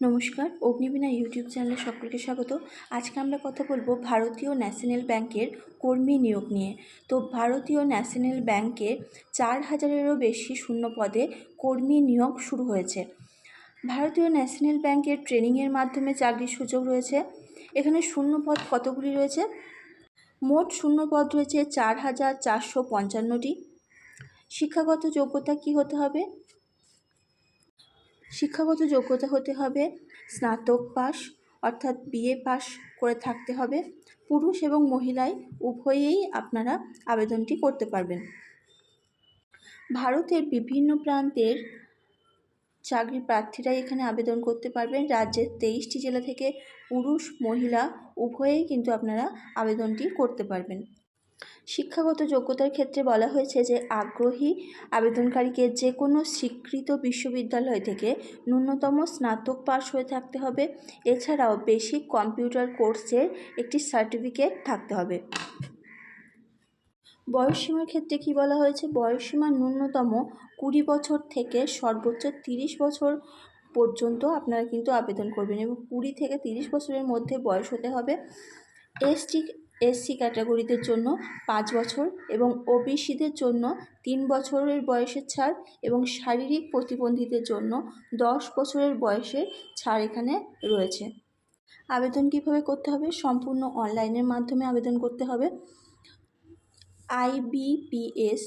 নমস্কার, অগ্নিবীণা ইউটিউব চ্যানেলে সকলকে স্বাগত। আজকে আমরা কথা বলব ভারতীয় ন্যাশনাল ব্যাংকের কর্মী নিয়োগ নিয়ে। তো ভারতীয় ন্যাশনাল ব্যাংকে চার হাজারেরও বেশি শূন্য পদে কর্মী নিয়োগ শুরু হয়েছে। ভারতীয় ন্যাশনাল ব্যাংকের ট্রেনিংয়ের মাধ্যমে চাকরির সুযোগ রয়েছে। এখানে শূন্য পদ কতগুলি রয়েছে? মোট শূন্য পদ রয়েছে চার হাজার চারশো পঞ্চান্নটি। শিক্ষাগত যোগ্যতা কি হতে হবে? শিক্ষাগত যোগ্যতা হতে হবে, স্নাতক পাস অর্থাৎ বিএ পাস করে থাকতে হবে। পুরুষ এবং মহিলায় উভয়েই আপনারা আবেদনটি করতে পারবেন। ভারতের বিভিন্ন প্রান্তের চাকরি প্রার্থীরাই এখানে আবেদন করতে পারবেন। রাজ্যের তেইশটি জেলা থেকে পুরুষ, মহিলা উভয়েই কিন্তু আপনারা আবেদনটি করতে পারবেন। শিক্ষাগত যোগ্যতার ক্ষেত্রে বলা হয়েছে যে আগ্রহী আবেদনকারীকে যে কোনো স্বীকৃত বিশ্ববিদ্যালয় থেকে ন্যূনতম স্নাতক পাস হয়ে থাকতে হবে। এছাড়াও বেসিক কম্পিউটার কোর্সের একটি সার্টিফিকেট থাকতে হবে। বয়সসীমার ক্ষেত্রে কি বলা হয়েছে? বয়সসীমা ন্যূনতম কুড়ি বছর থেকে সর্বোচ্চ তিরিশ বছর পর্যন্ত আপনারা কিন্তু আবেদন করবেন এবং কুড়ি থেকে তিরিশ বছরের মধ্যে বয়স হতে হবে। এসটি এসসি ক্যাটাগরিদের জন্য পাঁচ বছর এবং ওবিসিদের জন্য তিন বছরের বয়সের ছাড় এবং শারীরিক প্রতিবন্ধীদের জন্য দশ বছরের বয়সের ছাড় এখানে রয়েছে। আবেদন কীভাবে করতে হবে? সম্পূর্ণ অনলাইনের মাধ্যমে আবেদন করতে হবে। আইবিপিএস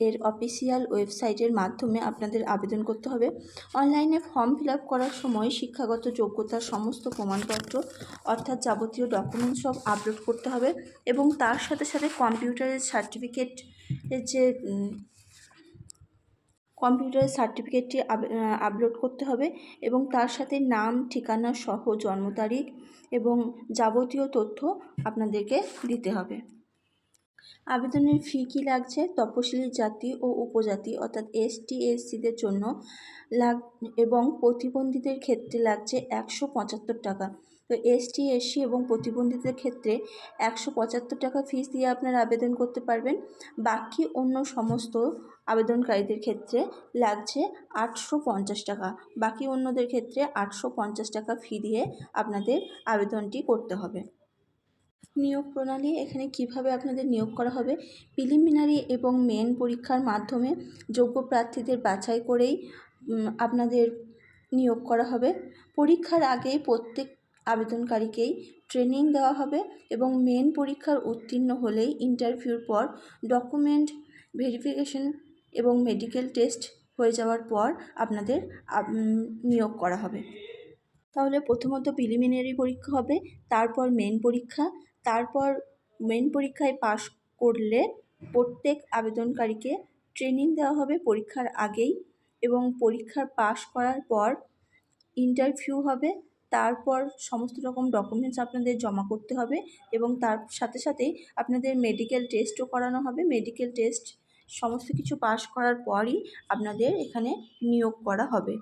এর অফিসিয়াল ওয়েবসাইটের মাধ্যমে আপনাদের আবেদন করতে হবে। অনলাইনে ফর্ম ফিল করার সময় শিক্ষাগত যোগ্যতার সমস্ত প্রমাণপত্র, অর্থাৎ যাবতীয় ডকুমেন্টস সব আপলোড করতে হবে এবং তার সাথে সাথে কম্পিউটারের সার্টিফিকেট যে কম্পিউটারের সার্টিফিকেটটি আপলোড করতে হবে এবং তার সাথে নাম, ঠিকানা সহ জন্ম তারিখ এবং যাবতীয় তথ্য আপনাদেরকে দিতে হবে। আবেদনের ফি কী লাগছে? তপশিলি জাতি ও উপজাতি, অর্থাৎ এসটি এসসিদের জন্য লাগ, এবং প্রতিবন্ধীদের ক্ষেত্রে লাগছে একশো পঁচাত্তর টাকা। তো এসটি এসসি এবং প্রতিবন্ধীদের ক্ষেত্রে একশো পঁচাত্তর টাকা ফিস দিয়ে আপনারা আবেদন করতে পারবেন। বাকি অন্য সমস্ত আবেদনকারীদের ক্ষেত্রে লাগছে আটশো পঞ্চাশ টাকা। বাকি অন্যদের ক্ষেত্রে আটশো পঞ্চাশ টাকা ফি দিয়ে আপনাদের আবেদনটি করতে হবে। নিয়োগ প্রণালী এখানে কীভাবে আপনাদের নিয়োগ করা হবে? প্রিলিমিনারি এবং মেন পরীক্ষার মাধ্যমে যোগ্য প্রার্থীদের বাছাই করেই আপনাদের নিয়োগ করা হবে। পরীক্ষার আগে প্রত্যেক আবেদনকারীকেই ট্রেনিং দেওয়া হবে এবং মেন পরীক্ষার উত্তীর্ণ হলেই ইন্টারভিউর পর ডকুমেন্ট ভেরিফিকেশন এবং মেডিকেল টেস্ট হয়ে যাওয়ার পর আপনাদের নিয়োগ করা হবে। তাহলে প্রথমত প্রিলিমিনারি পরীক্ষা হবে, তারপর মেন পরীক্ষা তারপর মেন পরীক্ষায় পাশ করলে প্রত্যেক আবেদনকারীকে ট্রেনিং দেওয়া হবে পরীক্ষার আগেই এবং পরীক্ষার পাশ করার পর ইন্টারভিউ হবে। তারপর সমস্ত রকম ডকুমেন্টস আপনাদের জমা করতে হবে এবং তার সাথে সাথেই আপনাদের মেডিকেল টেস্টও করানো হবে। মেডিকেল টেস্ট সমস্ত কিছু পাশ করার পরই আপনাদের এখানে নিয়োগ করা হবে।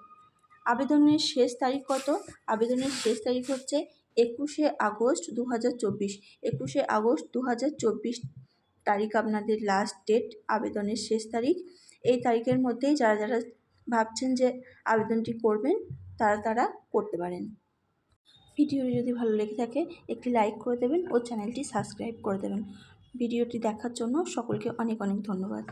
আবেদনের শেষ তারিখ কত? আবেদনের শেষ তারিখ হচ্ছে একুশে আগস্ট দু হাজার চব্বিশ। একুশে আগস্ট দু হাজার চব্বিশ তারিখ আপনাদের লাস্ট ডেট আবেদনের শেষ তারিখ। এই তারিখের মধ্যেই যারা যারা ভাবছেন যে আবেদনটি করবেন, তারা তারা করতে পারেন। ভিডিওটি যদি ভালো লেগে থাকে, একটি লাইক করে দেবেন ও চ্যানেলটি সাবস্ক্রাইব করে দেবেন। ভিডিওটি দেখার জন্য সকলকে অনেক অনেক ধন্যবাদ।